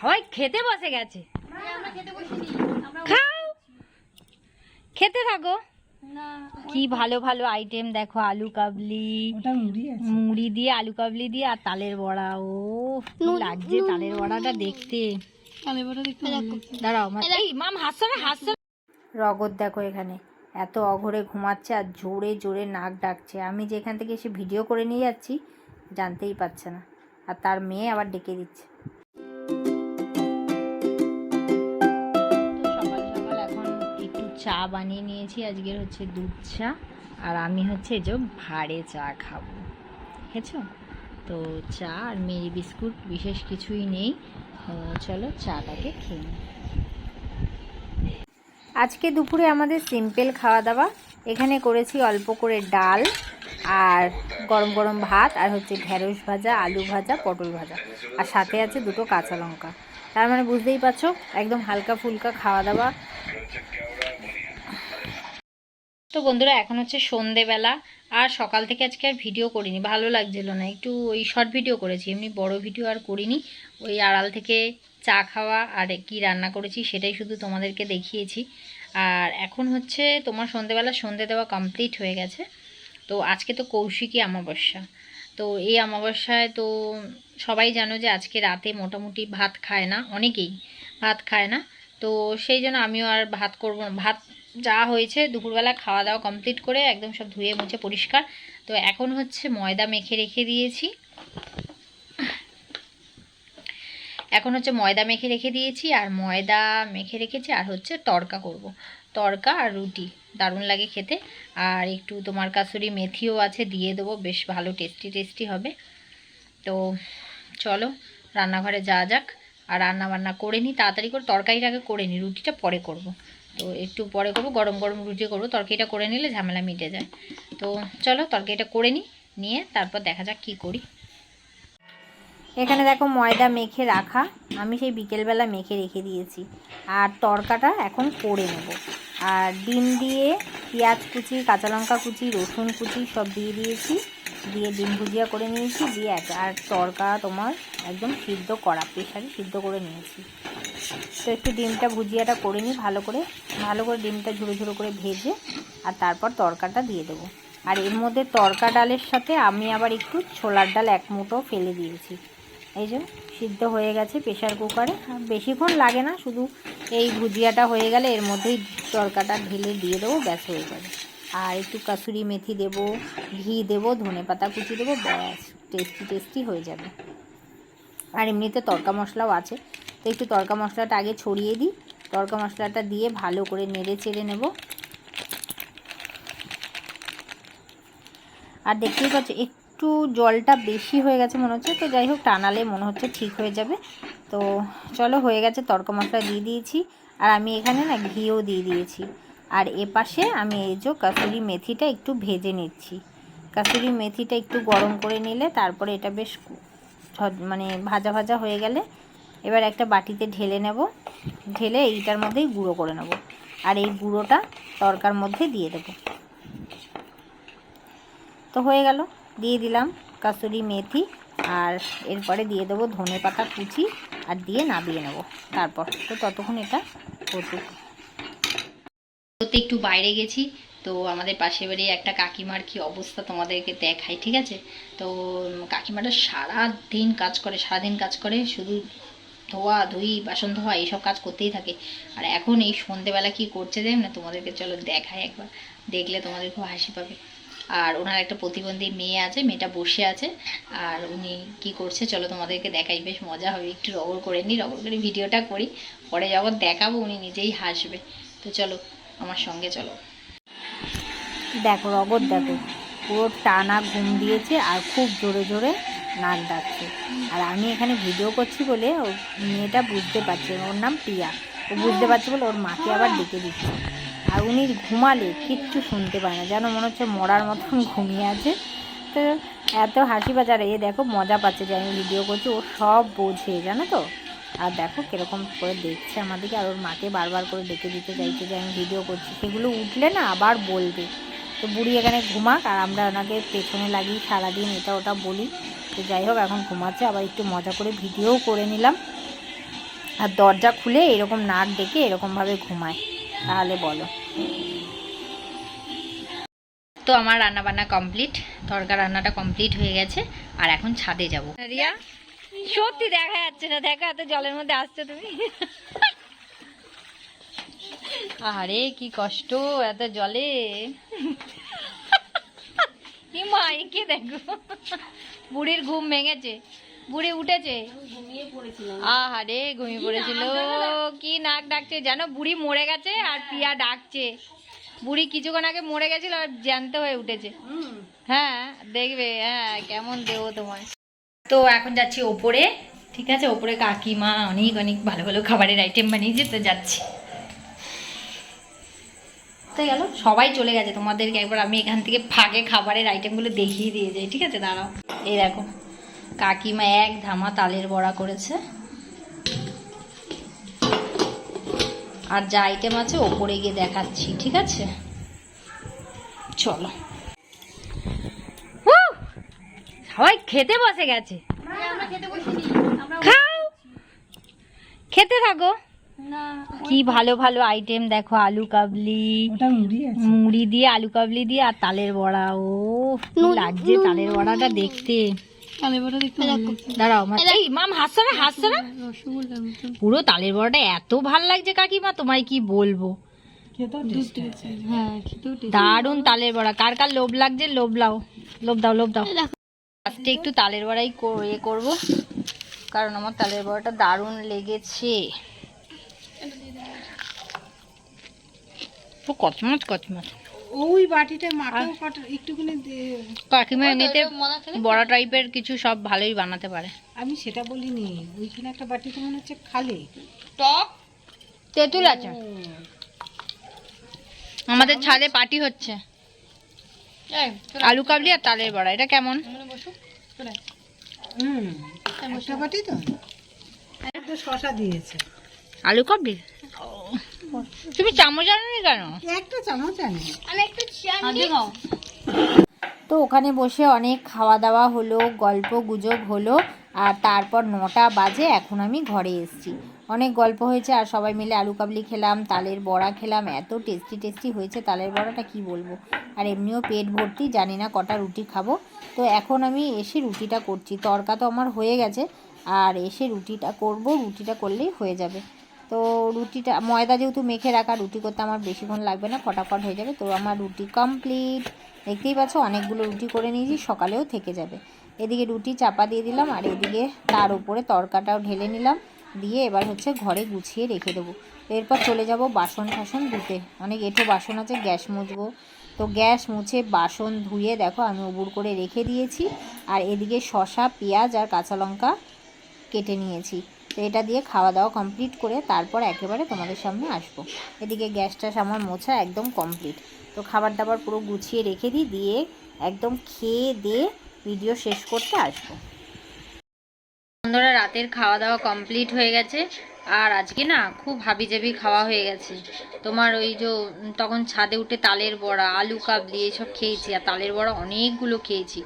সবাই খেতে বসে গেছে। খেতে খাও। খেতে থাকো। না কি ভালো ভালো আইটেম দেখো আলু কাবলি মুড়ি দিয়ে আলু কাবলি দিয়ে আর তালের বড়া। ও লাগছে তালের বড়াটা দেখতে। তাহলে দাঁড়াও এই মাম হাসছো না হাসছো রগত দেখো এখানে এত অঘরে ঘুমাচ্ছে আর জোরে জোরে নাক ডাকছে। আমি যেখান থেকে এসে ভিডিও করে নিয়ে যাচ্ছি জানতেই পারছে না। আর তার মেয়ে আবার ডেকে দিচ্ছে। চা বানিয়ে নিয়েছি। আজকের হচ্ছে দুধ চা। আর আমি হচ্ছে যে ভাড়ে চা খাব। বুঝেছ তো চা আর মেরি বিস্কুট বিশেষ কিছুই নেই। চলো চাটাকে খেয়ে নিই। আজকে দুপুরে আমাদের সিম্পল খাওয়া দাওয়া এখানে করেছি অল্প করে ডাল আর গরম গরম ভাত আর হচ্ছে ঢেঁড়স ভাজা, আলু ভাজা, পটল ভাজা। আর সাথে আছে দুটো কাঁচা লঙ্কা। তার মানে বুঝতেই পারছ, একদম হালকা ফুলকা খাওয়া দাওয়া তো বন্ধুরা, এখন হচ্ছে সন্ধেবেলা, আর সকাল থেকে আজকে আর ভিডিও করিনি। ভালো লাগছিল না, একটু ওই শর্ট ভিডিও করেছি, এমনি বড় ভিডিও আর করিনি। ওই আড়াল থেকে চা খাওয়া আর কি রান্না করেছি সেটাই শুধু তোমাদেরকে দেখিয়েছি। আর এখন হচ্ছে তোমার সন্ধেবেলা, সন্ধে দেওয়া কমপ্লিট হয়ে গেছে। তো আজকে তো কৌশিকী অমাবস্যা। তো এই অমাবস্যায় তো সবাই জানো যে আজকে রাতে মোটামুটি ভাত খায় না, অনেকেই ভাত খায় না। তো সেই জন্য আমিও আর ভাত করব ভাত যা হয়েছে, দুপুরবেলা খাওয়া দাওয়া কমপ্লিট করে একদম সব ধুয়ে মুছে পরিষ্কার। তো এখন হচ্ছে ময়দা মেখে রেখে দিয়েছি। এখন হচ্ছে ময়দা মেখে রেখে দিয়েছি, আর ময়দা মেখে রেখেছি, আর হচ্ছে তড়কা করব। তড়কা আর রুটি, দারুণ লাগে খেতে। আর একটু তোমার কাসুরি মেথিও আছে, দিয়ে দেবো, বেশ ভালো টেস্টি টেস্টি হবে। তো চলো, রান্নাঘরে যাওয়া যাক। আর রান্না বান্না করে নিই তাড়াতাড়ি করে তরকারিটাকে করে নিই রুটিটা পরে করব। তো একটু পরে করব, গরম গরম রুটি করব। তরকারিটা করে নিলে ঝামেলা মিটে যায়। তো চলো তরকারিটা করে নিই, নিয়ে তারপর দেখা যাক কি করি। এখানে দেখো ময়দা মেখে রাখা, আমি সেই বিকেলবেলা মেখে রেখে দিয়েছি। আর তরকাটা এখন করে নেব। আর ডিম দিয়ে পেঁয়াজ কুচি, কাঁচা লঙ্কা কুচি, রসুন কুচি সব দিয়ে দিয়েছি। দিয়ে ডিম ভুজিয়া করে নিয়েছি, দিয়ে আর তরকা তোমার একদম সিদ্ধ করা প্রেশারে সিদ্ধ করে নিয়েছি। তো একটু ডিমটা ভুজিয়াটা করে নিই ভালো করে। ভালো করে ডিমটা ঝুড়ো ঝুড়ো করে ভেজে আর তারপর তরকাটা দিয়ে দেবো। আর এর মধ্যে তরকা ডালের সাথে আমি আবার একটু ছোলার ডাল এক মুঠো ফেলে দিয়েছি। এই যে সিদ্ধ হয়ে গেছে প্রেশার কুকারে। আর বেশিক্ষণ লাগে না, শুধু এই ভুজিয়াটা হয়ে গেলে এর মধ্যেই তরকাটা ঢেলে দিয়ে দেবো, ব্যাস হয়ে যাবে। আর একটু কাসুরি মেথি দেবো, ঘি দেবো ধনে পাতা কুচি দেবো, ব্যাস, টেস্টি টেস্টি হয়ে যাবে। আর এমনিতে তরকা মশলাও আছে। তো একটু তরকা মশলাটা আগে ছড়িয়ে দিই। তরকা মশলাটা দিয়ে ভালো করে নেড়ে চেড়ে নেব। আর দেখতেই পাচ্ছ, একটু জলটা বেশি হয়ে গেছে মনে হচ্ছে। তো যাই হোক, টানালে মনে হচ্ছে ঠিক হয়ে যাবে। তো চলো, হয়ে গেছে, তরকা মশলা দিয়ে দিয়েছি। আর আমি এখানে না ঘিও দিয়ে দিয়েছি। আর এ পাশে আমি এই যে কাসুরি মেথিটা একটু ভেজে নিচ্ছি। কাসুরি মেথিটা একটু গরম করে নিলে তারপরে এটা বেশ মানে ভাজা ভাজা হয়ে গেলে এবার একটা বাটিতে ঢেলে নেব। ঢেলে এইটার মধ্যেই গুঁড়ো করে নেব। আর এই গুঁড়োটা তরকার মধ্যে দিয়ে দেবো। তো হয়ে গেল। দিয়ে দিলাম কাসুরি মেথি আর এরপরে দিয়ে দেবো ধনে পাতা কুচি আর দিয়ে নাবিয়ে নেব তারপর। তো ততক্ষণ এটা হতুক তো একটু বাইরে গেছি। তো আমাদের পাশে বাড়ি একটা কাকিমার কি অবস্থা তোমাদেরকে দেখাই, ঠিক আছে? তো কাকিমাটা সারা দিন কাজ করে, সারাদিন কাজ করে, শুধু ধোয়া, ধুই, বাসন ধোয়া, এইসব কাজ করতেই থাকে। আর এখন এই সন্ধেবেলা কি করছে দেখ না, তোমাদেরকে চলো দেখায় একবার, দেখলে তোমাদের খুব হাসি পাবে। আর ওনার একটা প্রতিবন্ধী মেয়ে আছে, মেয়েটা বসে আছে, আর উনি কি করছে চলো তোমাদেরকে দেখাই, বেশ মজা হবে, একটু রগর করে নিই রগর করে ভিডিওটা করি, পরে যখন দেখাবো উনি নিজেই হাসবে। তো চলো আমার সঙ্গে চলো। দেখো রগর দেখো, পুরো টানা ঘুম দিয়েছে আর খুব জোরে জোরে নাক ডাকছে। আর আমি এখানে ভিডিও করছি বলে ও মেয়েটা বুঝতে পারছে, ওর নাম প্রিয়া। ও বুঝতে পারছে বলে ওর মাকে আবার ডেকে দিচ্ছে। আর উনি ঘুমালে কিচ্ছু শুনতে পায় না, যেন মনে হচ্ছে মরার মতন ঘুমিয়ে আছে। তো এত হাসি আর এ দেখো মজা পাচ্ছে যে আমি ভিডিও করছি, ও সব বোঝে, জানো তো? আর দেখো কীরকম করে দেখছে আমাদেরকে, আর ওর মাকে বারবার করে ডেকে দিতে চাইছে যে আমি ভিডিও করছি। সেগুলো উঠলে না আবার বলবে। তো বুড়ি এখানে ঘুমাক আর আমরা ওনাকে পেছনে লাগিয়ে সারাদিন এটা ওটা বলি। তো যাই হোক, এখন ঘুমাচ্ছে, আবার একটু মজা করে ভিডিওও করে নিলাম। আর দরজা খুলে এরকম নাক ডেকে এরকমভাবে ঘুমায়। তাহলে বলো। তো আমার রান্না বান্না কমপ্লিট তরকা রান্নাটা কমপ্লিট হয়ে গেছে, আর এখন ছাদে যাব। রিয়া, সত্যি দেখা যাচ্ছে না, দেখা এত জলের মধ্যে আসছো তুমি। আরে কি কষ্ট এত জলে। কি মা একে দেখো। বুড়ির ঘুম ভেঙেছে বুড়ি উঠেছে। আহারে ঘুমিয়ে পড়েছিল। কি নাক ডাকছে জানো বুড়ি মরে গেছে আর পিয়া ডাকছে। বুড়ি কিছুক্ষণ আগে মরে গেছিল আর জ্যান্ত হয়ে উঠেছে। হ্যাঁ দেখবে হ্যাঁ কেমন দেবো তোমায় তো এখন যাচ্ছি ওপরে ঠিক আছে? ওপরে কাকিমা অনেক অনেক ভালো ভালো খাবারের আইটেম বানিয়েছে তো যাচ্ছি। তো গেল সবাই চলে গেছে। তোমাদেরকে একবার আমি এখান থেকে ফাঁকে খাবারের আইটেমগুলো দেখিয়ে দিয়ে যাই ঠিক আছে? দাঁড়াও। এই দেখো কাকিমা এক ধামা তালের বড়া করেছে। আর যা আইটেম আছে ওপরে গিয়ে দেখাচ্ছি ঠিক আছে? চলো! সবাই খেতে বসে গেছে। খেতে খাও। খেতে থাকো। কি ভালো ভালো আইটেম দেখো আলু কাবলি। মুড়ি দিয়ে আলু কাবলি দিয়ে আর তালের বড়া ও লাগছে তালের বড়াটা দেখতে। কালে বড় দেখতে ভালো লাগছে দাঁড়াও মাম হাসছো না হাসছো না পুরো তালের বড়াটা এত ভালো লাগছে কাকিমা তোমায় কি বলব? হ্যাঁ দারুণ তালের বড়া। কার কার লোভ লাগছে লোভ লাও। লোভ দাও লোভ দাও। আজকে একটু তালের বড়াই কর- ইয়ে করব। কারণ আমার তালের বড়াটা দারুণ লেগেছে। ও কচমচ কচমচ। ওই বাটিটা মাখাও একটুখানি কাকিমা এমনিতে বড়া টাইপের কিছু সব ভালোই বানাতে পারে। আমি সেটা বলিনি। ওইখানে একটা বাটিতে মনে হচ্ছে খালে। টক? তেঁতুল আছে আমাদের ছাদে পার্টি হচ্ছে। এই আলু কাবলি আর তালের বড়া এটা কেমন। হুম বাটি তো? শশা দিয়েছে। আলু কাবলি তুমি চামচ আনোনি কেন? একটা চামচ আনি। আমি একটু তো ওখানে বসে অনেক খাওয়া দাওয়া হলো গল্প গুজব হলো আর তারপর নটা বাজে এখন আমি ঘরে এসেছি। অনেক গল্প হয়েছে আর সবাই মিলে আলু কাবলি খেলাম তালের বড়া খেলাম এত টেস্টি টেস্টি হয়েছে তালের বড়াটা কি বলব? আর এমনিও পেট ভর্তি জানি না কটা রুটি খাব। তো এখন আমি এসে রুটিটা করছি তরকা তো আমার হয়ে গেছে আর এসে রুটিটা করব রুটিটা করলেই হয়ে যাবে। তো রুটিটা, ময়দা যেহেতু মেখে রাখা, রুটি করতে আমার বেশিক্ষণ লাগবে না, ফটাফট হয়ে যাবে। তো আমার রুটি কমপ্লিট দেখতেই পাচ্ছ, অনেকগুলো রুটি করে নিয়েছি, সকালেও থেকে যাবে। এদিকে রুটি চাপা দিয়ে দিলাম, আর এদিকে তার উপরে তরকাটাও ঢেলে নিলাম। দিয়ে এবার হচ্ছে ঘরে গুছিয়ে রেখে দেবো। এরপর চলে যাব বাসন টাসন ধুতে। অনেক এঁঠো বাসন আছে, গ্যাস মুছবো। তো গ্যাস মুছে বাসন ধুয়ে দেখো, আমি উবুর করে রেখে দিয়েছি। আর এদিকে শসা, পেঁয়াজ আর কাঁচা লঙ্কা কেটে নিয়েছি। তো এটা দিয়ে খাওয়া দাওয়া কমপ্লিট করে তারপর একেবারে তোমাদের সামনে আসব। এদিকে গ্যাসটা আমার মোছা একদম কমপ্লিট তো খাবার দাবার পুরো গুছিয়ে রেখে দিই, দিয়ে একদম খেয়ে দিয়ে ভিডিও শেষ করতে আসব। বন্ধুরা, রাতের খাওয়া দাওয়া কমপ্লিট হয়ে গেছে। আর আজকে না খুব হাবিজাবি খাওয়া হয়ে গেছে। তোমার ওই যে, তখন ছাদে উঠে তালের বড়া, আলু কাবলি এইসব খেয়েছি। আর তালের বড়া অনেকগুলো খেয়েছি।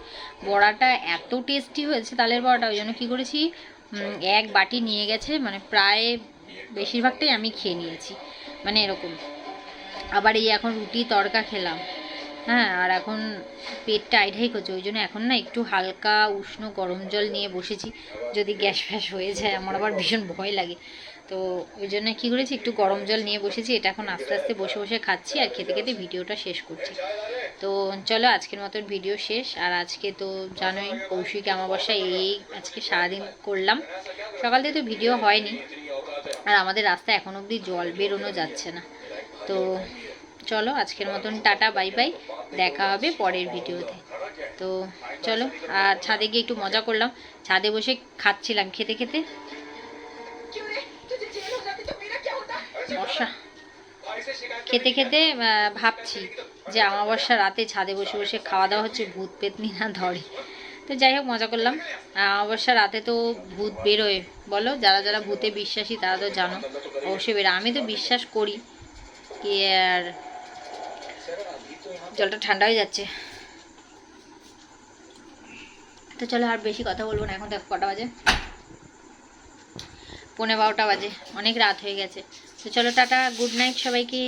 বড়াটা এত টেস্টি হয়েছে তালের বড়াটা, ওই জন্য কী করেছি? এক বাটি নিয়ে গেছে মানে প্রায় বেশিরভাগটাই আমি খেয়ে নিয়েছি মানে এরকম। আবার এই এখন রুটি তড়কা খেলাম হ্যাঁ আর এখন পেটটা আইঢাই করছে ওই জন্য এখন না একটু হালকা উষ্ণ গরম জল নিয়ে বসেছি, যদি গ্যাস ফ্যাস হয়ে যায়, আমার আবার ভীষণ ভয় লাগে। তো ওই জন্য কী করেছি, একটু গরম জল নিয়ে বসেছি, এটা এখন আস্তে আস্তে বসে বসে খাচ্ছি, আর খেতে খেতে ভিডিওটা শেষ করছি। তো চলো আজকের মতন ভিডিও শেষ। আর আজকে তো জানোই কৌশিক অমাবস্যা এই আজকে সারাদিন করলাম। সকাল থেকে তো ভিডিও হয়নি। আর আমাদের রাস্তা এখন অবধি জল বেরোনো যাচ্ছে না। তো চলো আজকের মতন টাটা বাই বাই দেখা হবে পরের ভিডিওতে তো। চলো আর ছাদে গিয়ে একটু মজা করলাম। ছাদে বসে খাচ্ছিলাম খেতে খেতে। বর্ষা। খেতে খেতে ভাবছি যে অমাবস্যা রাতে ছাদে বসে বসে খাওয়া দাওয়া হচ্ছে ভূত পেতনি না ধরে। তো যাই হোক, মজা করলাম। অমাবস্যা রাতে তো ভূত বেরোয়। বলো, যারা যারা ভূতে বিশ্বাসী, তারা তো জানো। অবশ্যই বেরোয়। আমি তো বিশ্বাস করি কি, আর জলটা ঠান্ডা হয়ে যাচ্ছে। তো চলো, আর বেশি কথা বলব না। এখন দেখো কটা বাজে। পৌনে বারোটা বাজে। অনেক রাত হয়ে গেছে। তো চলো টাটা গুড নাইট সবাইকে।